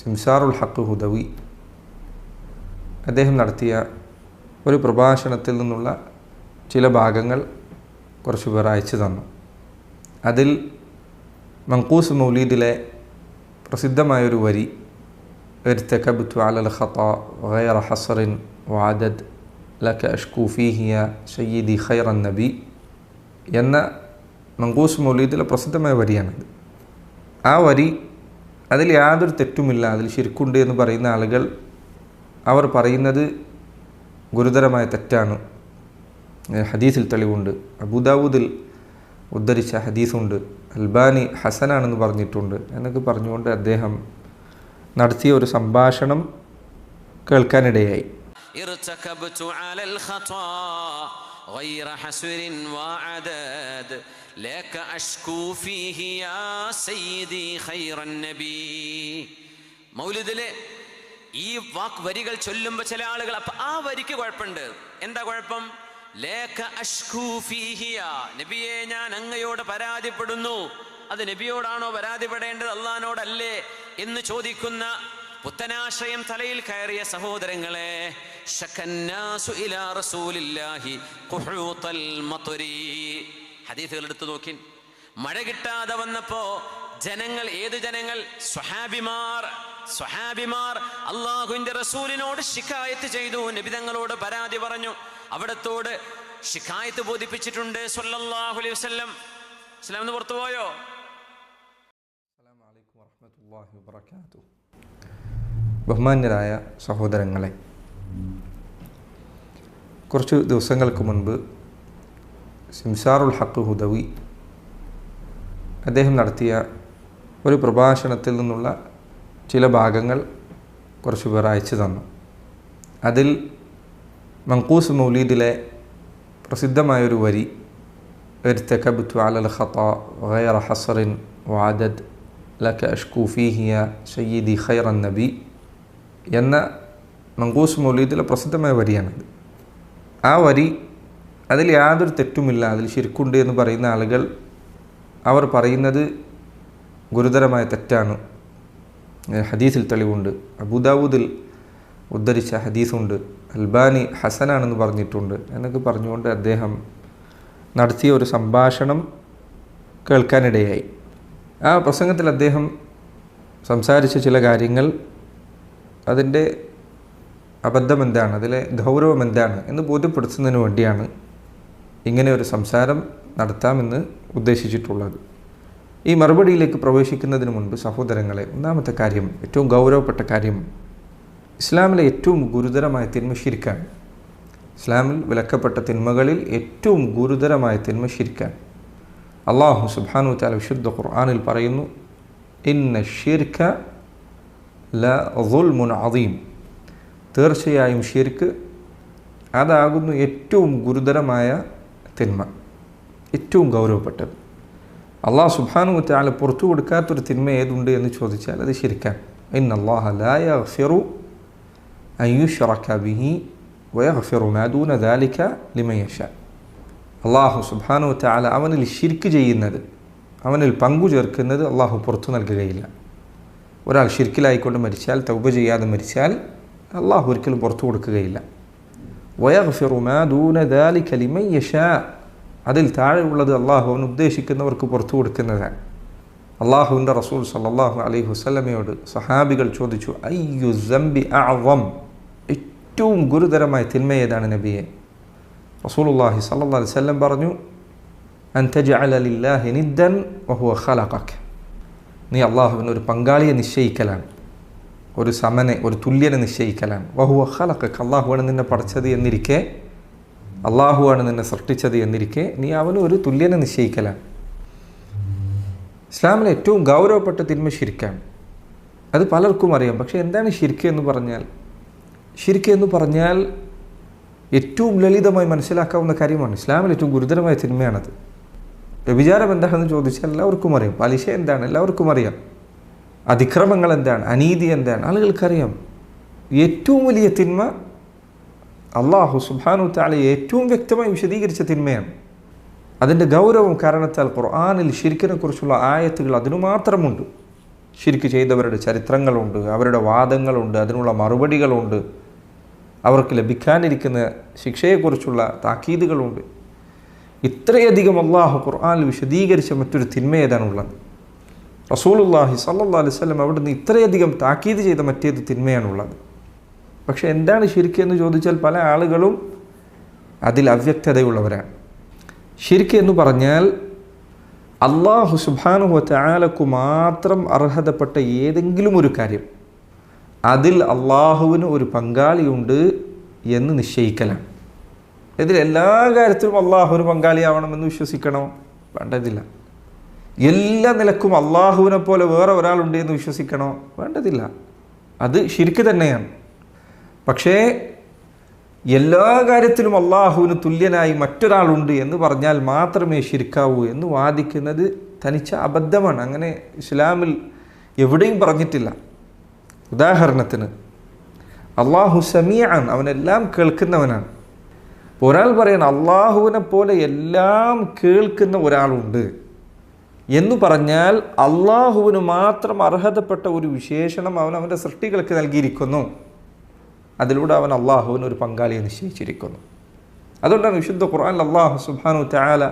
സിംസാറുൽ ഹക്ക് ഹുദവി അദ്ദേഹം നടത്തിയ ഒരു പ്രഭാഷണത്തിൽ നിന്നുള്ള ചില ഭാഗങ്ങൾ കുറച്ച് പേർ അയച്ചു തന്നു അതിൽ മങ്കൂസ് മൗലീദിലെ പ്രസിദ്ധമായൊരു വരി ارتكبت على الخطأ غير حصر وعدد لك أشكو فيه يا سيدي خير النبي എന്ന മങ്കൂസ് മൗലീദിലെ പ്രസിദ്ധമായ വരിയാണിത് ആ വരി അതിൽ യാതൊരു തെറ്റുമില്ല. അതിൽ ശിർക്കുണ്ട് എന്ന് പറയുന്ന ആളുകൾ അവർ പറയുന്നത് ഗുരുതരമായ തെറ്റാണ്. ഹദീസിൽ തെളിവുണ്ട്. അബുദാവൂദിൽ ഉദ്ധരിച്ച ഹദീസുണ്ട്. അൽബാനി ഹസനാണെന്ന് പറഞ്ഞിട്ടുണ്ട്. എന്നൊക്കെ പറഞ്ഞുകൊണ്ട് അദ്ദേഹം നടത്തിയ ഒരു സംഭാഷണം കേൾക്കാനിടയായി. غير حسر وعدد لك أشكو فيه يا سيدي خير النبي മൗലിദിലെ ഈ വാക്ക് വരികൾ ചൊല്ലുമ്പോൾ ചില ആളുകൾ അപ്പൊ ആ വരിക്ക് കുഴപ്പമുണ്ട് എന്താ കുഴപ്പം ലേഖ അഷ്കൂ ഫീഹിയ നബിയെ ഞാൻ അങ്ങയോട് പരാതിപ്പെടുന്നു അത് നബിയോടാണോ പരാതിപ്പെടേണ്ടത് അള്ളഹാനോടല്ലേ എന്ന് ചോദിക്കുന്ന പുത്തനാശ്രയം തലയിൽ കയറിയ സഹോദരങ്ങളെ ഹദീസുകൾ എടുത്തു നോക്കി. മഴ കിട്ടാതെ വന്നപ്പോ ജനങ്ങൾ ഏത് ജനങ്ങൾ? സ്വഹാബിമാർ. സ്വഹാബിമാർ അള്ളാഹുവിന്റെ റസൂലിനോട് ശിക്കായത്ത് ചെയ്തു. നബിതങ്ങളോട് പരാതി പറഞ്ഞു. അവിടത്തോട് ശിക്കായത്ത് ബോധിപ്പിച്ചിട്ടുണ്ട് സല്ലല്ലാഹു അലൈഹി വസല്ലം. ഇസ്ലാം എന്ന് വാഹമത്തല്ലാഹി പോയോ ബഹുമാന്യരായ സഹോദരങ്ങളെ കുറച്ച് ദിവസങ്ങൾക്ക് മുൻപ് സിംസാറുൽ ഹക്ക് ഹുദവി അദ്ദേഹം നടത്തിയ ഒരു പ്രഭാഷണത്തിൽ നിന്നുള്ള ചില ഭാഗങ്ങൾ കുറച്ച് പേർ അയച്ചു തന്നു അതിൽ മങ്കൂസ് മൗലീദിലെ പ്രസിദ്ധമായൊരു വരി ارتكبت على الخطأ غير حصر وعدد لك أشكو فيه يا سيدي خير النبي എന്ന മങ്കൂസ് മൗലീദിലെ പ്രസിദ്ധമായ വരിയാണിത്. ആ വരി അതിൽ യാതൊരു തെറ്റുമില്ല അതിൽ ശരിക്കുണ്ട് എന്ന് പറയുന്ന ആളുകൾ അവർ പറയുന്നത് ഗുരുതരമായ തെറ്റാണ്. ഹദീസിൽ തെളിവുണ്ട്. അബുദാവൂദിൽ ഉദ്ധരിച്ച ഹദീസുണ്ട്. അൽബാനി ഹസനാണെന്ന് പറഞ്ഞിട്ടുണ്ട് എന്നൊക്കെ പറഞ്ഞുകൊണ്ട് അദ്ദേഹം നടത്തിയ ഒരു സംഭാഷണം കേൾക്കാനിടയായി. ആ പ്രസംഗത്തിൽ അദ്ദേഹം സംസാരിച്ച ചില കാര്യങ്ങൾ അതിന്റെ അബദ്ധം എന്താണ്? അതിലെ ഗൗരവം എന്താണ്? എന്ന് ബോധ്യപ്പെടുത്തുന്നതിന് വേണ്ടിയാണ് ഇങ്ങനെ ഒരു സംസാരം നടത്താമെന്ന് ഉദ്ദേശിച്ചിട്ടുള്ളത്. ഈ മറുപടിയിലേക്ക് പ്രവേശിക്കുന്നതിന് മുൻപ് സഹോദരങ്ങളെ ഒന്നാമത്തെ കാര്യം ഏറ്റവും ഗൗരവപ്പെട്ട കാര്യം ഇസ്ലാമിലെ ഏറ്റവും ഗുരുതരമായ തിന്മ ശിരിക്കാണ്. ഇസ്ലാമിൽ വിലക്കപ്പെട്ട തിന്മകളിൽ ഏറ്റവും ഗുരുതരമായ തിന്മ ശിരിക്കാൻ അള്ളാഹു സുബാനു താല വിശുദ്ധ ഖുർആാനിൽ പറയുന്നു ഇന്ന ഷിർക്ക ല മുൻ അദീം. തീർച്ചയായും ഷിർക്ക് അതാകുന്നു ഏറ്റവും ഗുരുതരമായ തിന്മ ഏറ്റവും ഗൗരവപ്പെട്ടത്. അള്ളാഹു സുബാനു താല പുറത്തു കൊടുക്കാത്തൊരു തിന്മ ഏതുണ്ട് എന്ന് ചോദിച്ചാൽ അത് ശരിക്കാൻ ഇൻ അള്ളാഹ ലായ ഫിറു ബിഹി മാദൂന ദാലിക്ക ലിമയഷ അള്ളാഹു സുബാനു താല അവനിൽ ശിർക്ക് ചെയ്യുന്നത് അവനിൽ പങ്കു ചേർക്കുന്നത് അള്ളാഹു പുറത്തു നൽകുകയില്ല. ഒരാൾ ഷിർക്കിലായിക്കൊണ്ട് മരിച്ചാൽ തൗബ ചെയ്യാതെ മരിച്ചാൽ അള്ളാഹു ഒരിക്കലും പുറത്തു കൊടുക്കുകയില്ല. വയഫിറു മാദൂന ദാലിക്ക ലിമയഷ അതിൽ താഴെയുള്ളത് അള്ളാഹു അവൻ ഉദ്ദേശിക്കുന്നവർക്ക് പുറത്തു കൊടുക്കുന്നതാണ്. അള്ളാഹുവിന്റെ റസൂൽ സല്ലാഹു അലൈഹി വസ്ലമയോട് സഹാബികൾ ചോദിച്ചു അയ്യു ജംബി അവം ഏറ്റവും ഗുരുതരമായ തിന്മ ഏതാണ് നബിയെ? റസൂലുള്ളാഹി സല്ലല്ലാഹു അലൈഹി വസല്ലം പറഞ്ഞു അൻ തജ്അല ലില്ലാഹി നിദ്ദൻ വഹുവ ഖലഖക. നീ അള്ളാഹുവിന് ഒരു പങ്കാളിയെ നിശ്ചയിക്കലാണ്. ഒരു സമനെ ഒരു തുല്യനെ നിശ്ചയിക്കലാണ്. വഹു ഖലഖക. അള്ളാഹുവാണ് നിന്നെ പഠിച്ചത് എന്നിരിക്കെ അള്ളാഹുവാണ് നിന്നെ സൃഷ്ടിച്ചത് എന്നിരിക്കെ നീ അവന് ഒരു തുല്യനെ നിശ്ചയിക്കലാണ്. ഇസ്ലാമിലെ ഏറ്റവും ഗൗരവപ്പെട്ട തിന്മ ശിരിക്കാണ് അത് പലർക്കും അറിയാം. പക്ഷേ എന്താണ് ശിരിക്ക് എന്ന് പറഞ്ഞാൽ? ശിരിക്ക് എന്ന് പറഞ്ഞാൽ ഏറ്റവും ലളിതമായി മനസ്സിലാക്കാവുന്ന കാര്യമാണ്. ഇസ്ലാമിൽ ഏറ്റവും ഗുരുതരമായ തിന്മയാണത്. വ്യഭിചാരം എന്താണെന്ന് ചോദിച്ചാൽ എല്ലാവർക്കും അറിയാം. പലിശ എന്താണ്? എല്ലാവർക്കും അറിയാം. അതിക്രമങ്ങൾ എന്താണ്? അനീതി എന്താണ്? ആളുകൾക്കറിയാം. ഏറ്റവും വലിയ തിന്മ അള്ളാഹു സുബാനു താല ഏറ്റവും വ്യക്തമായി വിശദീകരിച്ച തിന്മയാണ്. അതിന്റെ ഗൗരവം കാരണത്താൽ ഖുർആാനിൽ ഷിരിക്കിനെ കുറിച്ചുള്ള ആയത്തുകൾ അതിനു മാത്രമുണ്ട്. ശിരിക്ക് ചെയ്തവരുടെ ചരിത്രങ്ങളുണ്ട് അവരുടെ വാദങ്ങളുണ്ട് അതിനുള്ള മറുപടികളുണ്ട്. അവർക്ക് ലഭിക്കാനിരിക്കുന്ന ശിക്ഷയെക്കുറിച്ചുള്ള താക്കീതുകളുണ്ട്. ഇത്രയധികം അള്ളാഹു ഖുർആാനിൽ വിശദീകരിച്ച മറ്റൊരു തിന്മ ഏതാണുള്ളത്? റസൂലുല്ലാഹി സല്ലാ അലൈഹി സ്വലം നിന്ന് ഇത്രയധികം താക്കീത് ചെയ്ത മറ്റേത് തിന്മയാണുള്ളത്. പക്ഷേ എന്താണ് ശിർക്ക് എന്ന് ചോദിച്ചാൽ പല ആളുകളും അതിൽ അവ്യക്തതയുള്ളവരാണ്. ശിർക്ക് എന്ന് പറഞ്ഞാൽ അള്ളാഹു സുബാനുഹു ചാലക്കു മാത്രം അർഹതപ്പെട്ട ഏതെങ്കിലും ഒരു കാര്യം. അതിൽ അള്ളാഹുവിന് ഒരു പങ്കാളിയുണ്ട് എന്ന് നിശ്ചയിക്കലാണ്. ഇതിൽ എല്ലാ കാര്യത്തിലും അള്ളാഹുവിന് പങ്കാളിയാവണമെന്ന് വിശ്വസിക്കണോ. വേണ്ടതില്ല. എല്ലാ നിലക്കും അള്ളാഹുവിനെ പോലെ വേറെ ഒരാളുണ്ട് എന്ന് വിശ്വസിക്കണോ? വേണ്ടതില്ല. അത് ശരിക്ക് തന്നെയാണ്. പക്ഷേ എല്ലാ കാര്യത്തിലും അള്ളാഹുവിന് തുല്യനായി മറ്റൊരാളുണ്ട് എന്ന് പറഞ്ഞാൽ മാത്രമേ ശരിക്കാവൂ എന്ന് വാദിക്കുന്നത് തനിച്ച അബദ്ധമാണ്. അങ്ങനെ ഇസ്ലാമിൽ എവിടെയും പറഞ്ഞിട്ടില്ല. ഉദാഹരണത്തിന് അള്ളാഹു സമിയാണ് അവനെല്ലാം കേൾക്കുന്നവനാണ്. ഒരാൾ പറയണം അള്ളാഹുവിനെ പോലെ എല്ലാം കേൾക്കുന്ന ഒരാളുണ്ട് എന്ന് പറഞ്ഞാൽ അള്ളാഹുവിന് മാത്രം അർഹതപ്പെട്ട ഒരു വിശേഷണം അവൻ അവന്റെ സൃഷ്ടികൾക്ക് നൽകിയിരിക്കുന്നു. അതിലൂടെ അവൻ അള്ളാഹുവിന് ഒരു പങ്കാളിയെ നിശ്ചയിച്ചിരിക്കുന്നു. അതുകൊണ്ടാണ് വിശുദ്ധ ഖുർആൻ അള്ളാഹു സുബാനു താല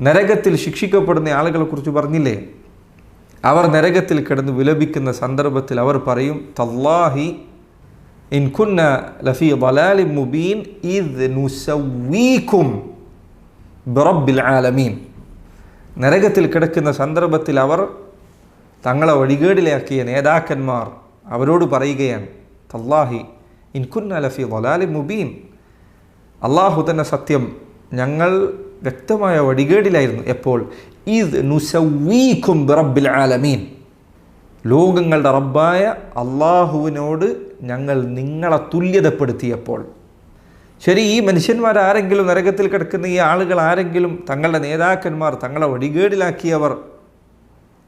നരകത്തിൽ ശിക്ഷിക്കപ്പെടുന്ന ആളുകളെ കുറിച്ച് പറഞ്ഞില്ലേ? അവർ നരകത്തിൽ കിടന്ന് വിലപിക്കുന്ന സന്ദർഭത്തിൽ അവർ പറയും തല്ലാഹി ഇൻ കുന്ന ലഫീ ബലാലി മുബീൻ ഇദ് നുസവീക്കും ബിറബ്ബിൽ ആലമീൻ നരകത്തിൽ കിടക്കുന്ന സന്ദർഭത്തിൽ അവർ തങ്ങളെ വഴികേടിലാക്കിയ നേതാക്കന്മാർ അവരോട് പറയുകയാണ് തല്ലാഹി ഇൻകുന്ന ലഫി വലാലി മുബീൻ. അള്ളാഹു തന്നെ സത്യം ഞങ്ങൾ വ്യക്തമായ വഴികേടിലായിരുന്നു. എപ്പോൾ? ഇത് നുസവീക്കും ബിറബ്ബിൽ ആലമീൻ. ലോകങ്ങളുടെ റബ്ബായ അള്ളാഹുവിനോട് ഞങ്ങൾ നിങ്ങളെ തുല്യതപ്പെടുത്തിയപ്പോൾ. ശരി ഈ മനുഷ്യന്മാർ ആരെങ്കിലും നരകത്തിൽ കിടക്കുന്ന ഈ ആളുകൾ ആരെങ്കിലും തങ്ങളുടെ നേതാക്കന്മാർ തങ്ങളെ വടികേടിലാക്കിയവർ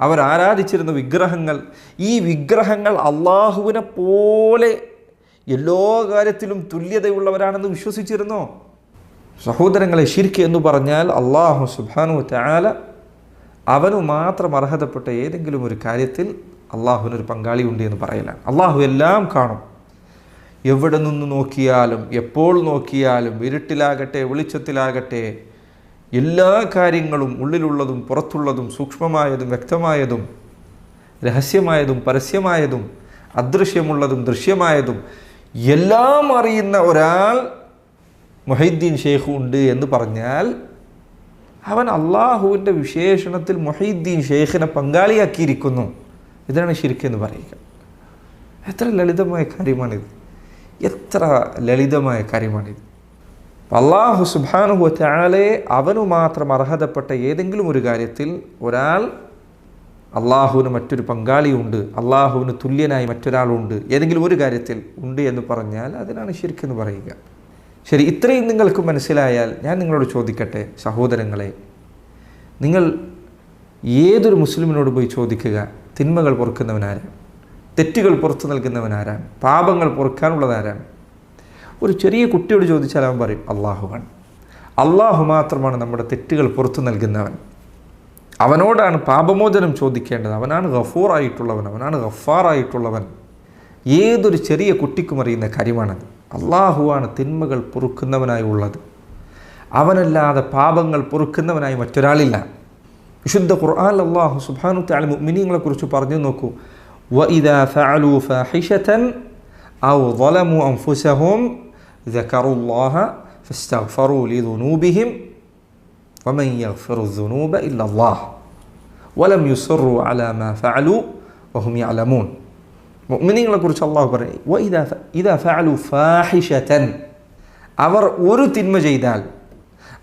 അവർ ആരാധിച്ചിരുന്ന വിഗ്രഹങ്ങൾ ഈ വിഗ്രഹങ്ങൾ അള്ളാഹുവിനെ പോലെ എല്ലാ കാര്യത്തിലും തുല്യതയുള്ളവരാണെന്ന് വിശ്വസിച്ചിരുന്നോ? സഹോദരങ്ങളെ ശിർക്ക് എന്ന് പറഞ്ഞാൽ അള്ളാഹു സുബാനു താല അവനു മാത്രം അർഹതപ്പെട്ട ഏതെങ്കിലും ഒരു കാര്യത്തിൽ അള്ളാഹുവിനൊരു പങ്കാളിയുണ്ട് എന്ന് പറയലാണ്. അള്ളാഹു എല്ലാം കാണും. എവിടെ നിന്ന് നോക്കിയാലും എപ്പോൾ നോക്കിയാലും ഇരുട്ടിലാകട്ടെ വെളിച്ചത്തിലാകട്ടെ എല്ലാ കാര്യങ്ങളും ഉള്ളിലുള്ളതും പുറത്തുള്ളതും സൂക്ഷ്മമായതും വ്യക്തമായതും രഹസ്യമായതും പരസ്യമായതും അദൃശ്യമുള്ളതും ദൃശ്യമായതും എല്ലാം അറിയുന്ന ഒരാൾ മൊഹീദ്ദീൻ ഷെയ്ഖ് ഉണ്ട് എന്ന് പറഞ്ഞാൽ അവൻ അള്ളാഹുവിന്റെ വിശേഷണത്തിൽ മൊഹീദ്ദീൻ ഷെയ്ഖിനെ പങ്കാളിയാക്കിയിരിക്കുന്നു. ഇതാണ് ശരിക്കെന്ന് പറയുക. എത്ര ലളിതമായ കാര്യമാണിത്. എത്ര ലളിതമായ കാര്യമാണിത്. അള്ളാഹു സുബാനുഹു താലെ അവനു മാത്രം അർഹതപ്പെട്ട ഏതെങ്കിലും ഒരു കാര്യത്തിൽ ഒരാൾ അള്ളാഹുവിന് മറ്റൊരു പങ്കാളിയുണ്ട് അള്ളാഹുവിന് തുല്യനായി മറ്റൊരാളുണ്ട് ഏതെങ്കിലും ഒരു കാര്യത്തിൽ ഉണ്ട് എന്ന് പറഞ്ഞാൽ അതിനാണ് ശരിക്കെന്ന് പറയുക. ശരി ഇത്രയും നിങ്ങൾക്ക് മനസ്സിലായാൽ ഞാൻ നിങ്ങളോട് ചോദിക്കട്ടെ സഹോദരങ്ങളെ. നിങ്ങൾ ഏതൊരു മുസ്ലിമിനോട് പോയി ചോദിക്കുക? തിന്മകൾ പൊറുക്കുന്നവനാരാണ് തെറ്റുകൾ പുറത്തു നൽകുന്നവനാരാണ് പാപങ്ങൾ പൊറുക്കാനുള്ളതാരാണ് ഒരു ചെറിയ കുട്ടിയോട് ചോദിച്ചാൽ അവൻ പറയും അള്ളാഹുവാണ് അള്ളാഹു മാത്രമാണ് നമ്മുടെ തെറ്റുകൾ പുറത്തു നൽകുന്നവൻ. അവനോടാണ് പാപമോചനം ചോദിക്കേണ്ടത്. അവനാണ് ഗഫൂറായിട്ടുള്ളവൻ അവനാണ് ഗഫാറായിട്ടുള്ളവൻ. ഏതൊരു ചെറിയ കുട്ടിക്കും അറിയുന്ന കാര്യമാണത്. അള്ളാഹുവാണ് തിന്മകൾ പൊറുക്കുന്നവനായി ഉള്ളത്. അവനല്ലാതെ പാപങ്ങൾ പൊറുക്കുന്നവനായി മറ്റൊരാളില്ല. വിശുദ്ധ ഖുർആൻ അള്ളാഹു സുബാനു താല മുഅ്മിനീങ്ങളെ കുറിച്ച് പറഞ്ഞു നോക്കൂ وإذا فعلوا فاحشة أو ظلموا أنفسهم ذكروا الله فاستغفروا لذنوبهم ومن يغفر الذنوب إلا الله ولم يصروا على ما فعلوا وهم يعلمون മുഅ്മിനീങ്ങളെ കുറിച്ച് അള്ളാഹു പറയും وإذا إذا فعلوا فاحشة അവർ ഒരു തിന്മ ചെയ്താൽ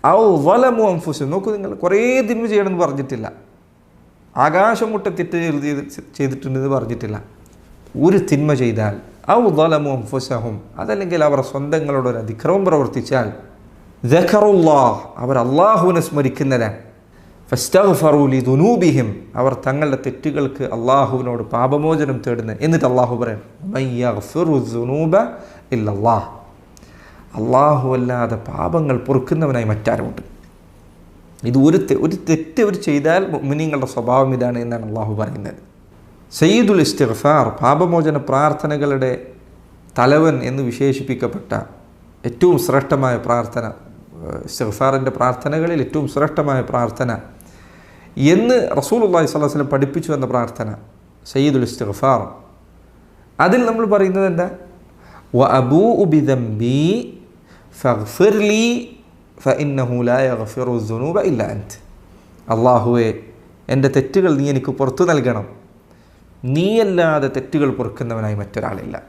ഔ വലമു അംഫുസും നോക്കൂ നിങ്ങൾ കുറേ തിന്മ ചെയ്യണമെന്ന് പറഞ്ഞിട്ടില്ല. ആകാശം മുട്ട തെറ്റ് ചെയ്ത് ചെയ്തിട്ടുണ്ടെന്ന് പറഞ്ഞിട്ടില്ല. ഒരു തിന്മ ചെയ്താൽ ഔ വലമു അംഫുസഹും അതല്ലെങ്കിൽ അവർ സ്വന്തങ്ങളോട് ഒരു അതിക്രമം പ്രവർത്തിച്ചാൽ ജഖറുല്ലാ അവർ അള്ളാഹുവിനെ സ്മരിക്കുന്നതാണ് ഫസ്തഗ്ഫറൂലി ദുനൂബിഹിം അവർ തങ്ങളുടെ തെറ്റുകൾക്ക് അള്ളാഹുവിനോട് പാപമോചനം തേടുന്നത് എന്നിട്ട് അള്ളാഹു പറയും ഇല്ലല്ലാഹ്. അള്ളാഹു അല്ലാതെ പാപങ്ങൾ പൊറുക്കുന്നവനായി മറ്റാരുമുണ്ട്? ഇത് ഒരു ഒരു തെറ്റ് അവർ ചെയ്താൽ മുഅ്മിനീങ്ങളുടെ സ്വഭാവം ഇതാണ് എന്നാണ് അള്ളാഹു പറയുന്നത്. സയ്യിദുൽ ഇസ്തിഗ്ഫാർ പാപമോചന പ്രാർത്ഥനകളുടെ തലവൻ എന്ന് വിശേഷിപ്പിക്കപ്പെട്ട ഏറ്റവും ശ്രേഷ്ഠമായ പ്രാർത്ഥന ഇസ്തിഗ്ഫാറിന്റെ പ്രാർത്ഥനകളിൽ ഏറ്റവും ശ്രേഷ്ഠമായ പ്രാർത്ഥന എന്ന് റസൂൽ അള്ളാഹി സ്വലാസ്ലം പഠിപ്പിച്ചു എന്ന പ്രാർത്ഥന സയ്യിദുൽ ഇസ്തിഗ്ഫാർ. അതിൽ നമ്മൾ പറയുന്നത് എന്താ? വ അബൂ ഫഇന്നഹു ലാ യഗ്ഫിറു ദുനൂബ ഇല്ല അൻത്. അള്ളാഹുവെ എന്റെ തെറ്റുകൾ നീ എനിക്ക് പുറത്തു നൽകണം. നീയല്ലാതെ തെറ്റുകൾ പൊറുക്കുന്നവനായി മറ്റൊരാളില്ല.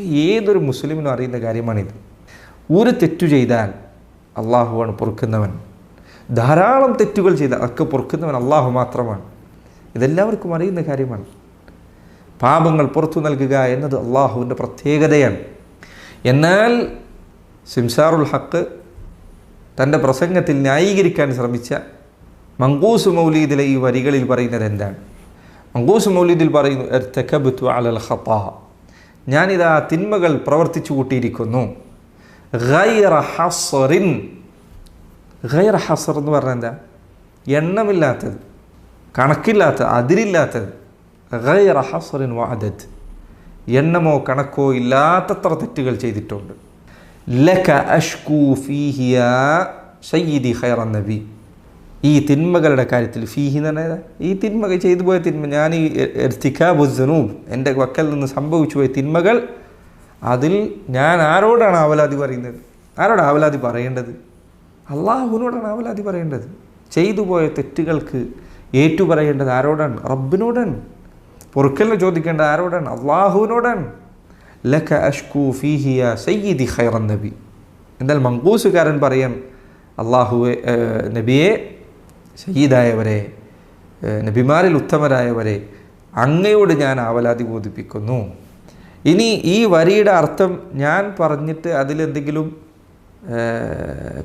ഏതൊരു മുസ്ലിമിനും അറിയുന്ന കാര്യമാണിത്. ഒരു തെറ്റു ചെയ്താൽ അള്ളാഹുവാണ് പൊറുക്കുന്നവൻ. ധാരാളം തെറ്റുകൾ ചെയ്താൽ അതൊക്കെ പൊറുക്കുന്നവൻ അള്ളാഹു മാത്രമാണ്. ഇതെല്ലാവർക്കും അറിയുന്ന കാര്യമാണ്. പാപങ്ങൾ പുറത്തു നൽകുക എന്നത് അള്ളാഹുവിന്റെ പ്രത്യേകതയാണ്. എന്നാൽ സിംസാറുൽ ഹക്ക് തന്റെ പ്രസംഗത്തിൽ ന്യായീകരിക്കാൻ ശ്രമിച്ച മങ്കൂസ് മൗലീദിലെ ഈ വരികളിൽ പറയുന്നത് എന്താണ്? മങ്കൂസ് മൗലീദിൽ പറയുന്നു "ഇർതകബ്തു അലൽ ഞാനിത് ഞാനിതാ തിന്മകൾ പ്രവർത്തിച്ചു കൂട്ടിയിരിക്കുന്നു. ഗൈറ ഹസറിൻ ഗൈറ ഹസർ എന്ന് പറഞ്ഞാൽ എന്താ? എണ്ണമില്ലാത്തത് കണക്കില്ലാത്തത് അതിരില്ലാത്തത്. ഗൈറ ഹസറിൻ വാദത് എണ്ണമോ കണക്കോ ഇല്ലാത്തത്ര തെറ്റുകൾ ചെയ്തിട്ടുണ്ട്. ലക അഷ്കൂ ഫീഹിയ സയ്യിദി ഖൈറ നബി. ഈ തിന്മകളുടെ കാര്യത്തിൽ ഫീഹി എന്ന് പറഞ്ഞാൽ ഈ തിന്മകൾ ചെയ്തു പോയ തിന്മ ഞാൻ ഈ എർത്തിക്കാബുസനൂബ് എന്റെ വക്കൽ നിന്ന് സംഭവിച്ചു പോയ തിന്മകൾ അതിൽ ഞാൻ ആരോടാണ് ആവലാതി പറയുന്നത്? ആരോടാണ് ആവലാതി പറയേണ്ടത്? അള്ളാഹുവിനോടാണ് ആവലാതി പറയേണ്ടത്. ചെയ്തു പോയ തെറ്റുകൾക്ക് ഏറ്റുപറയേണ്ടത് ആരോടാണ്? റബ്ബിനോടാണ്. പൊറുക്കലിനെ ചോദിക്കേണ്ടത് ആരോടാണ്? അള്ളാഹുവിനോടാണ്. ലക അഷ്കു ഫീഹിയ സയ്യിദി ഖൈറൻ നബി. എന്നാൽ മങ്കൂസുകാരൻ പറയാൻ അള്ളാഹുവെ നബിയെ സയ്യിദായവരെ നബിമാരിൽ ഉത്തമരായവരെ അങ്ങയോട് ഞാൻ ആവലാതി ബോധിപ്പിക്കുന്നു. ഇനി ഈ വരിയുടെ അർത്ഥം ഞാൻ പറഞ്ഞിട്ട് അതിലെന്തെങ്കിലും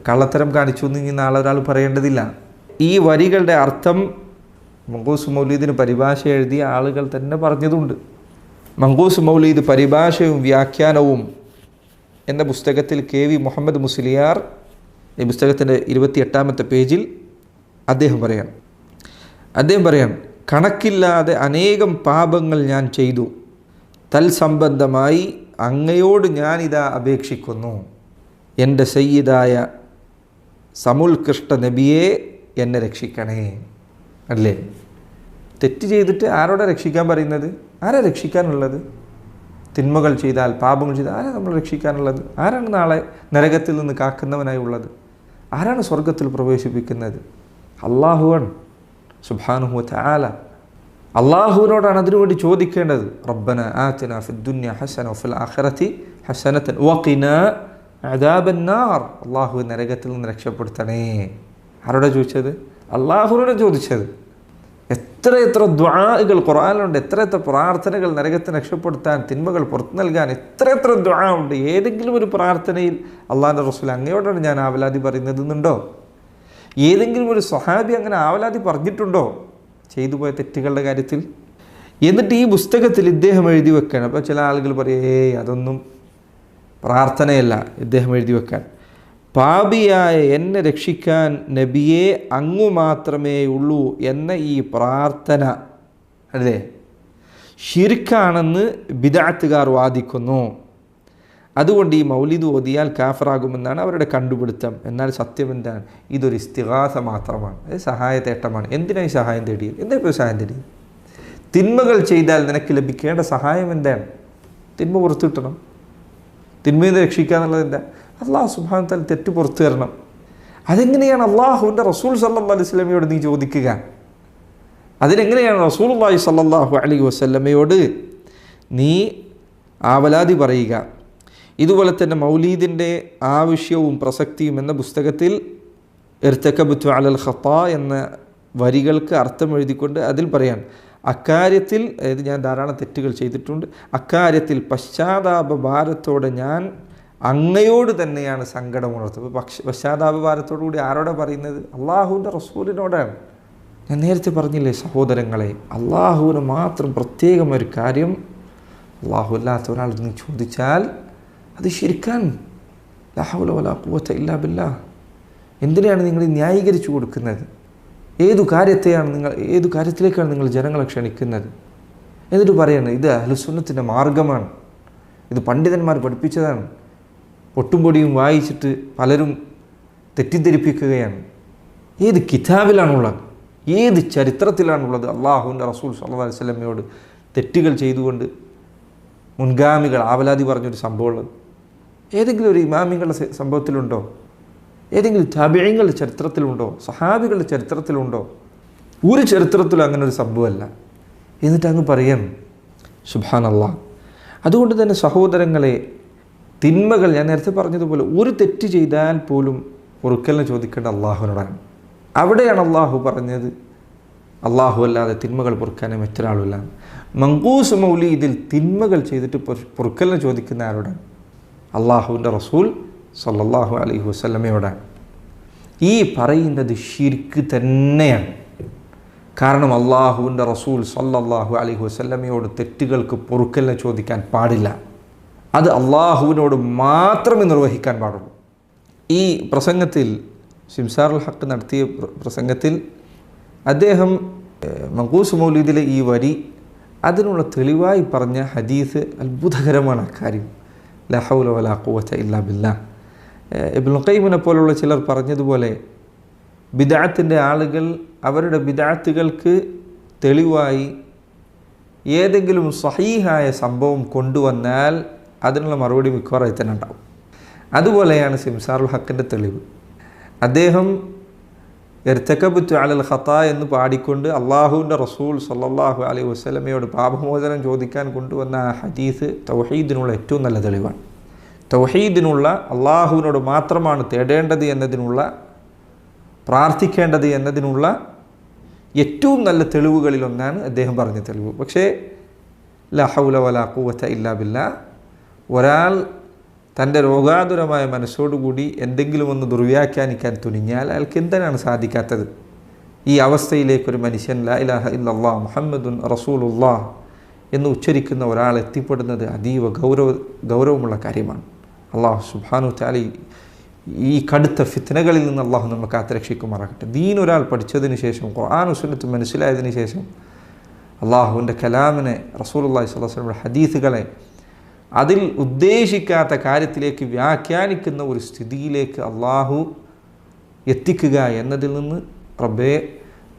കള്ളത്തരം കാണിച്ചു എന്ന് ഇനി നാളെ ഒരാൾ പറയേണ്ടതില്ല. ഈ വരികളുടെ അർത്ഥം മങ്കൂസ് മൗലീദിന് പരിഭാഷ എഴുതിയ ആളുകൾ തന്നെ പറഞ്ഞതുണ്ട്. മങ്കൂസ് മൗലീദ് പരിഭാഷയും വ്യാഖ്യാനവും എന്ന പുസ്തകത്തിൽ കെ വി മുഹമ്മദ് മുസ്ലിയാർ ഈ പുസ്തകത്തിന്റെ ഇരുപത്തി എട്ടാമത്തെ പേജിൽ അദ്ദേഹം പറയാം അദ്ദേഹം പറയാം കണക്കില്ലാതെ അനേകം പാപങ്ങൾ ഞാൻ ചെയ്തു. തൽസംബന്ധമായി അങ്ങയോട് ഞാനിതാ അപേക്ഷിക്കുന്നു. എന്റെ സയ്യിദായ സമുൽകൃഷ്ണ നബിയെ എന്നെ രക്ഷിക്കണേ. അല്ലേ? തെറ്റ് ചെയ്തിട്ട് ആരോടെ രക്ഷിക്കാൻ പറയുന്നത്? ആരാ രക്ഷിക്കാനുള്ളത്? തിന്മകൾ ചെയ്താൽ പാപങ്ങൾ ചെയ്താൽ ആരെ നമ്മൾ രക്ഷിക്കാനുള്ളത്? ആരാണ് നാളെ നരകത്തിൽ നിന്ന് കാക്കുന്നവനായി ഉള്ളത്? ആരാണ് സ്വർഗത്തിൽ പ്രവേശിപ്പിക്കുന്നത്? അള്ളാഹുവൻ സുബാനുഹു ആല അള്ളാഹുവിനോടാണ് അതിനുവേണ്ടി ചോദിക്കേണ്ടത്. റബ്ബന ആത്തിന ഫിദ്ദുന്യ ഹസന ഫിൽ ആഖിറതി ഹസനത്തൻ വഖിന അദാബന്നാർ അള്ളാഹു നരകത്തിൽ നിന്ന് രക്ഷപ്പെടുത്തണേ. ആരോടാ ചോദിച്ചത്? അള്ളാഹുവിനോട് ചോദിച്ചത്. എത്ര എത്ര ദ്വാകൾ ഖുറാനുണ്ട് എത്ര എത്ര പ്രാർത്ഥനകൾ നരകത്തെ രക്ഷപ്പെടുത്താൻ തിന്മകൾ പുറത്തു നൽകാൻ എത്ര എത്ര ദ്വാ ഉണ്ട് ഏതെങ്കിലും ഒരു പ്രാർത്ഥനയിൽ അള്ളാഹാന്റെ റസൂൽ അങ്ങയോടാണ് ഞാൻ ആവലാതി പറയുന്നത് എന്നുണ്ടോ ഏതെങ്കിലും ഒരു സ്വഹാബി അങ്ങനെ ആവലാതി പറഞ്ഞിട്ടുണ്ടോ? ചെയ്തു പോയ തെറ്റുകളുടെ കാര്യത്തിൽ? എന്നിട്ട് ഈ പുസ്തകത്തിൽ ഇദ്ദേഹം എഴുതി വെക്കുകയാണ് അപ്പോൾ ചില ആളുകൾ പറയേ അതൊന്നും പ്രാർത്ഥനയല്ല ഇദ്ദേഹം എഴുതി വെക്കാൻ. പാപിയായ എന്നെ രക്ഷിക്കാൻ നബിയെ അങ്ങു മാത്രമേ ഉള്ളൂ എന്ന ഈ പ്രാർത്ഥന. അല്ലേ? ഷിർക്കാണെന്ന് ബിദാത്തുകാർ വാദിക്കുന്നു. അതുകൊണ്ട് ഈ മൗലിദ് ഓതിയാൽ കാഫറാകുമെന്നാണ് അവരുടെ കണ്ടുപിടുത്തം. എന്നാൽ സത്യം എന്താണ്? ഇതൊരു ഇസ്തിഹാസ മാത്രമാണ്. അത് സഹായത്തേട്ടമാണ് എന്തിനായി സഹായം തേടിയത്? എന്താ ഇപ്പോൾ സഹായം തേടിയത്? തിന്മകൾ ചെയ്താൽ നിനക്ക് ലഭിക്കേണ്ട സഹായം എന്താണ്? തിന്മ പുറത്തു കിട്ടണം തിന്മയിൽ നിന്ന് രക്ഷിക്കുക എന്നുള്ളത് എന്താ? അള്ളാഹു സുബാൻ തല തെറ്റ് പുറത്തു തരണം. അതെങ്ങനെയാണ് അള്ളാഹുവിന്റെ റസൂൽ സല്ലാ അലൈഹി സ്വലമയോട് നീ ചോദിക്കുക? അതിനെങ്ങനെയാണ് റസൂൽ അള്ളാഹി സല്ലാഹു അലൈഹി വസ്ലമയോട് നീ ആവലാതി പറയുക? ഇതുപോലെ തന്നെ മൗലീദിന്റെ ആവശ്യവും പ്രസക്തിയും എന്ന പുസ്തകത്തിൽ ഇർത്തക്കബുത്തു അലൽ ഖത്ത എന്ന വരികൾക്ക് അർത്ഥം എഴുതിക്കൊണ്ട് അതിൽ പറയാൻ അക്കാര്യത്തിൽ അതായത് ഞാൻ ധാരാളം തെറ്റുകൾ ചെയ്തിട്ടുണ്ട് അക്കാര്യത്തിൽ പശ്ചാത്താപ ഭാരത്തോടെ ഞാൻ അങ്ങയോട് തന്നെയാണ് സങ്കടം ഉണർത്തുന്നത്. പക്ഷ പശ്ചാത്താപ ഭാരത്തോടു കൂടി ആരോടെ പറയുന്നത്? അള്ളാഹുവിന്റെ റസൂലിനോടാണ്. ഞാൻ നേരത്തെ പറഞ്ഞില്ലേ സഹോദരങ്ങളെ അള്ളാഹുവിന് മാത്രം പ്രത്യേകം ഒരു കാര്യം അള്ളാഹു അല്ലാത്ത ഒരാൾ നീ ചോദിച്ചാൽ അത് ശരിക്കാൻ. ലാഹുല വലാ കൂവത്ത ഇല്ലാ ബില്ല. എന്തിനാണ് നിങ്ങൾ ന്യായീകരിച്ചു കൊടുക്കുന്നത്? ഏതു കാര്യത്തെയാണ് നിങ്ങൾ ഏതു കാര്യത്തിലേക്കാണ് നിങ്ങൾ ജനങ്ങളെ ക്ഷണിക്കുന്നത്? എന്നിട്ട് പറയാണ് ഇത് അഹ്ലുസുന്നത്തിന്റെ മാർഗമാണ്. ഇത് പണ്ഡിതന്മാർ പഠിപ്പിച്ചതാണ്. പൊട്ടും പൊടിയും വായിച്ചിട്ട് പലരും തെറ്റിദ്ധരിപ്പിക്കുകയാണ്. ഏത് കിതാബിലാണുള്ളത്? ഏത് ചരിത്രത്തിലാണുള്ളത്? അള്ളാഹുവിന്റെ റസൂൽ സല്ലാ അലൈഹി വസല്ലമയോട് തെറ്റുകൾ ചെയ്തുകൊണ്ട് മുൻഗാമികൾ ആവലാതി പറഞ്ഞൊരു സംഭവമുള്ളത്. ഏതെങ്കിലും ഒരു ഇമാമികളുടെ സംഭവത്തിലുണ്ടോ? ഏതെങ്കിലും താബിയങ്ങളുടെ ചരിത്രത്തിലുണ്ടോ? സഹാബികളുടെ ചരിത്രത്തിലുണ്ടോ? ഒരു ചരിത്രത്തിലും അങ്ങനെ ഒരു സംഭവമല്ല. എന്നിട്ട് അങ്ങ് പറയണം അള്ളാഹ് അതുകൊണ്ട് തന്നെ സഹോദരങ്ങളെ തിന്മകൾ ഞാൻ നേരത്തെ പറഞ്ഞതുപോലെ ഒരു തെറ്റ് ചെയ്താൽ പോലും പൊറുക്കലിനെ ചോദിക്കേണ്ട അള്ളാഹുവിനോടാണ്. അവിടെയാണ് അള്ളാഹു പറഞ്ഞത് അള്ളാഹു അല്ലാതെ തിന്മകൾ പൊറുക്കാനും മറ്റൊരാളുമില്ല. മങ്കൂസ് മൗലി ഇതിൽ തിന്മകൾ ചെയ്തിട്ട് പൊറു- പൊറുക്കലിനെ ചോദിക്കുന്ന ആരോടാണ്? അള്ളാഹുവിന്റെ റസൂൽ സല്ലാഹു അലൈഹി വസ്ലമയോടാണ് ഈ പറയുന്നത് ഷിർക്ക് തന്നെയാണ്. കാരണം അള്ളാഹുവിന്റെ റസൂൽ സല്ലാഹു അലൈഹി വസ്ലമയോട് തെറ്റുകൾക്ക് പൊറുക്കലിനെ ചോദിക്കാൻ പാടില്ല. അത് അള്ളാഹുവിനോട് മാത്രമേ നിർവഹിക്കാൻ പാടുള്ളൂ. ഈ പ്രസംഗത്തിൽ ഷിംസാറുൽ ഹക്ക് നടത്തിയ പ്രസംഗത്തിൽ അദ്ദേഹം മങ്കൂസ് മൗലീദിലെ ഈ വരി അതിനുള്ള തെളിവായി പറഞ്ഞ ഹദീസ് അത്ഭുതകരമാണ് അക്കാര്യം ലഹൗല വലാ ഖുവത ഇല്ലാ ബില്ല. ഇബ്നു ഖയ്യിമിനെ പോലുള്ള ചിലർ പറഞ്ഞതുപോലെ ബിദാത്തിന്റെ ആളുകൾ അവരുടെ ബിദാത്തുകൾക്ക് തെളിവായി ഏതെങ്കിലും സഹീഹായ സംഭവം കൊണ്ടുവന്നാൽ അതിനുള്ള മറുപടി മിക്കവാറായി തന്നെ ഉണ്ടാവും. അതുപോലെയാണ് സിംസാറുൽ ഹക്കിന്റെ തെളിവ്. അദ്ദേഹം എർത്തക്കബുത്തു അലൽ ഖത്ത എന്ന് പാടിക്കൊണ്ട് അള്ളാഹുവിന്റെ റസൂൽ സല്ലാഹു അലൈഹി വസ്ലമയോട് പാപമോചനം ചോദിക്കാൻ കൊണ്ടുവന്ന ആ ഹദീസ് തൗഹീദിനുള്ള ഏറ്റവും നല്ല തെളിവാണ്. തൗഹീദിനുള്ള അള്ളാഹുവിനോട് മാത്രമാണ് തേടേണ്ടത് എന്നതിനുള്ള പ്രാർത്ഥിക്കേണ്ടത് എന്നതിനുള്ള ഏറ്റവും നല്ല തെളിവുകളിലൊന്നാണ് അദ്ദേഹം പറഞ്ഞ തെളിവ്. പക്ഷേ ലഹൗല വലാ കൂവത്ത ഇല്ലാ ഒരാൾ തന്റെ രോഗാതുരമായ മനസ്സോടുകൂടി എന്തെങ്കിലും ഒന്ന് ദുർവ്യാഖ്യാനിക്കാൻ തുനിഞ്ഞാൽ അയാൾക്ക് എന്തിനാണ് സാധിക്കാത്തത്? ഈ അവസ്ഥയിലേക്ക് ഒരു മനുഷ്യൻ ലാ ഇലാഹ ഇല്ലല്ലാ മുഹമ്മദുൻ റസൂലുല്ലാ എന്ന് ഉച്ചരിക്കുന്ന ഒരാൾ എത്തിപ്പെടുന്നത് അതീവ ഗൗരവ ഗൗരവമുള്ള കാര്യമാണ്. അള്ളാഹു സുബാനു താലി ഈ കടുത്ത ഫിത്തനകളിൽ നിന്ന് അള്ളാഹു നമ്മൾ കാത്തുരക്ഷിക്കുമാറാകട്ടെ. ദീൻ ഒരാൾ പഠിച്ചതിന് ശേഷം ഖുർആൻ സുന്നത്ത് മനസ്സിലായതിനു ശേഷം അള്ളാഹുവിന്റെ കലാമിനെ റസൂൽ അള്ളാഹി വസല്ലം ഹദീസുകളെ അതിൽ ഉദ്ദേശിക്കാത്ത കാര്യത്തിലേക്ക് വ്യാഖ്യാനിക്കുന്ന ഒരു സ്ഥിതിയിലേക്ക് അള്ളാഹു എത്തിക്കുക എന്നതിൽ നിന്ന് റബ്ബേ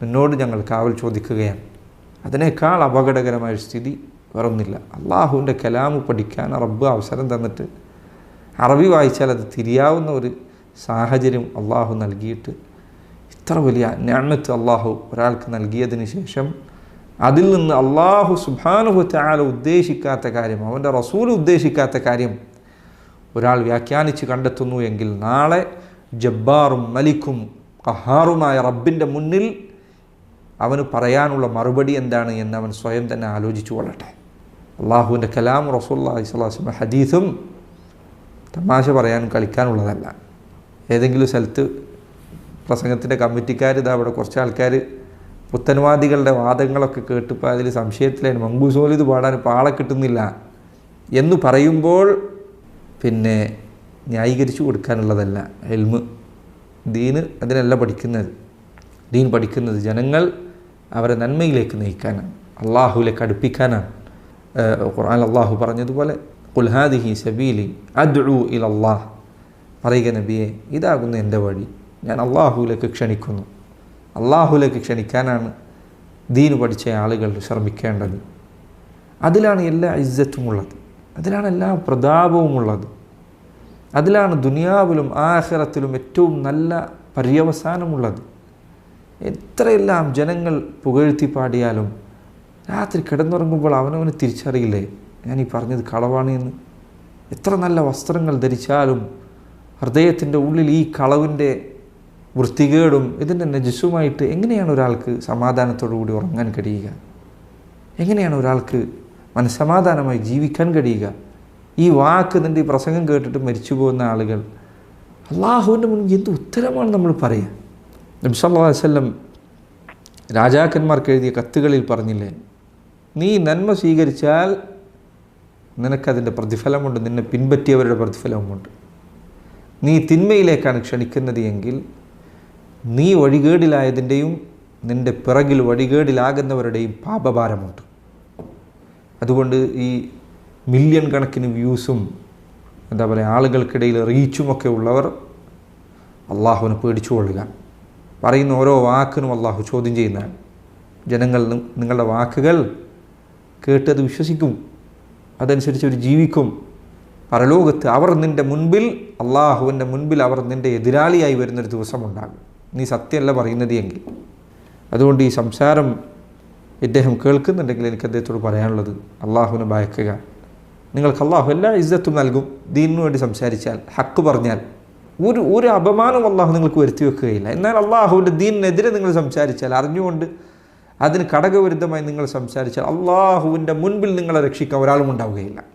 നിന്നോട് ഞങ്ങൾ കാവൽ ചോദിക്കുകയാണ്. അതിനേക്കാൾ അപകടകരമായ സ്ഥിതി വേറൊന്നില്ല. അള്ളാഹുവിന്റെ കലാമ് പഠിക്കാൻ റബ്ബ് അവസരം തന്നിട്ട് അറബി വായിച്ചാൽ അത് തിരിയാവുന്ന ഒരു സാഹചര്യം അള്ളാഹു നൽകിയിട്ട് ഇത്ര വലിയ ഞാമത്ത് അള്ളാഹു ഒരാൾക്ക് നൽകിയതിന് ശേഷം അതിൽ നിന്ന് അള്ളാഹു സുബാനുഹു താല ഉദ്ദേശിക്കാത്ത കാര്യം അവന്റെ റസൂൽ ഉദ്ദേശിക്കാത്ത കാര്യം ഒരാൾ വ്യാഖ്യാനിച്ച് കണ്ടെത്തുന്നു എങ്കിൽ നാളെ ജബ്ബാറും മലിക്കും കഹാറുമായ റബ്ബിന്റെ മുന്നിൽ അവന് പറയാനുള്ള മറുപടി എന്താണ് എന്ന് അവൻ സ്വയം തന്നെ ആലോചിച്ചു കൊള്ളട്ടെ. അള്ളാഹുവിന്റെ കലാം റസൂല്ലാ ഹദീസും തമാശ പറയാനും കളിക്കാനുള്ളതല്ല. ഏതെങ്കിലും സ്ഥലത്ത് പ്രസംഗത്തിന്റെ കമ്മിറ്റിക്കാർ ഇതാ അവിടെ കുറച്ച് ആൾക്കാർ പുത്തൻവാദികളുടെ വാദങ്ങളൊക്കെ കേട്ടിപ്പോൾ അതിൽ സംശയത്തിലാണ് മങ്കൂസോലിത് പാടാൻ ഇപ്പോൾ ആളെ കിട്ടുന്നില്ല എന്ന് പറയുമ്പോൾ പിന്നെ ന്യായീകരിച്ചു കൊടുക്കാനുള്ളതല്ല എൽമ്. ദീന് അതിനല്ല പഠിക്കുന്നത്. ദീൻ പഠിക്കുന്നത് ജനങ്ങൾ അവരെ നന്മയിലേക്ക് നയിക്കാനാണ്. അള്ളാഹുവിലേക്ക് അടുപ്പിക്കാനാണ്. ഖുർആൻ അള്ളാഹു പറഞ്ഞതുപോലെ കുൽഹാദിഹി സബീലി അദ്ഉ ഇലല്ലാഹ്. പറയുക നബിയെ ഇതാകുന്നു എന്റെ വഴി. ഞാൻ അള്ളാഹുവിലേക്ക് ക്ഷണിക്കുന്നു. അള്ളാഹുലേക്ക് ക്ഷണിക്കാനാണ് ദീന് പഠിച്ച ആളുകൾ ശ്രമിക്കേണ്ടത്. അതിലാണ് എല്ലാ ഇജ്ജത്തും ഉള്ളത് അതിലാണ് എല്ലാ പ്രതാപവും ഉള്ളത് അതിലാണ് ദുനിയാവിലും ആഹ്റത്തിലും ഏറ്റവും നല്ല പര്യവസാനമുള്ളത്. എത്രയെല്ലാം ജനങ്ങൾ പുകഴ്ത്തി പാടിയാലും രാത്രി കിടന്നുറങ്ങുമ്പോൾ അവനവന് തിരിച്ചറിയില്ലേ ഞാൻ ഈ പറഞ്ഞത് കളവാണ് എന്ന്? എത്ര നല്ല വസ്ത്രങ്ങൾ ധരിച്ചാലും ഹൃദയത്തിന്റെ ഉള്ളിൽ ഈ കളവിന്റെ വൃത്തികേടും ഇതിന്റെ നജസ്സുമായിട്ട് എങ്ങനെയാണ് ഒരാൾക്ക് സമാധാനത്തോടു കൂടി ഉറങ്ങാൻ കഴിയുക? എങ്ങനെയാണ് ഒരാൾക്ക് മനസ്സമാധാനമായി ജീവിക്കാൻ കഴിയുക? ഈ വാക്ക് നിന്റെ ഈ പ്രസംഗം കേട്ടിട്ട് മരിച്ചു പോകുന്ന ആളുകൾ അള്ളാഹുവിന്റെ മുന്നിൽ എന്ത് ഉത്തരമാണ് നമ്മൾ പറയുക? നബി സല്ലല്ലാഹു അലൈഹി വസല്ലം രാജാക്കന്മാർക്ക് എഴുതിയ കത്തുകളിൽ പറഞ്ഞില്ലേ നീ നന്മ സ്വീകരിച്ചാൽ നിനക്കതിന്റെ പ്രതിഫലമുണ്ട് നിന്നെ പിൻപറ്റിയവരുടെ പ്രതിഫലവുമുണ്ട്. നീ തിന്മയിലേക്കാണ് ക്ഷണിക്കുന്നത് എങ്കിൽ നീ വഴികേടിലായതിന്റെയും നിന്റെ പിറകിൽ വഴികേടിലാകുന്നവരുടെയും പാപഭാരമുണ്ട്. അതുകൊണ്ട് ഈ മില്യൺ കണക്കിന് വ്യൂസും എന്താ പറയുക ആളുകൾക്കിടയിൽ റീച്ചുമൊക്കെ ഉള്ളവർ അള്ളാഹുവിനെ പേടിച്ചു കൊള്ളുക. പറയുന്ന ഓരോ വാക്കിനും അള്ളാഹു ചോദ്യം ചെയ്യുന്നതാണ് ജനങ്ങൾ നിങ്ങളുടെ വാക്കുകൾ കേട്ടത് വിശ്വസിക്കും. അതനുസരിച്ച് അവർ ജീവിക്കും. പരലോകത്ത് അവർ നിന്റെ മുൻപിൽ അള്ളാഹുവിന്റെ മുൻപിൽ അവർ നിന്റെ എതിരാളിയായി വരുന്നൊരു ദിവസമുണ്ടാകും. നീ സത്യമല്ല പറയുന്നത് എങ്കിൽ. അതുകൊണ്ട് ഈ സംസാരം ഇദ്ദേഹം കേൾക്കുന്നുണ്ടെങ്കിൽ എനിക്ക് അദ്ദേഹത്തോട് പറയാനുള്ളത് അള്ളാഹുവിനെ ഭയക്കുക. നിങ്ങൾക്ക് അള്ളാഹു എല്ലാ ഇജ്ജത്തും നൽകും. ദീനിനു വേണ്ടി സംസാരിച്ചാൽ ഹക്ക് പറഞ്ഞാൽ. ഒരു ഒരു അപമാനം അള്ളാഹു നിങ്ങൾക്ക് വരുത്തി വെക്കുകയില്ല. എന്നാൽ അള്ളാഹുവിന്റെ ദീനിനെതിരെ നിങ്ങൾ സംസാരിച്ചാൽ അറിഞ്ഞുകൊണ്ട് അതിന് കടകവിരുദ്ധമായി നിങ്ങൾ സംസാരിച്ചാൽ അള്ളാഹുവിന്റെ മുൻപിൽ നിങ്ങളെ രക്ഷിക്കാൻ ഒരാളും ഉണ്ടാവുകയില്ല.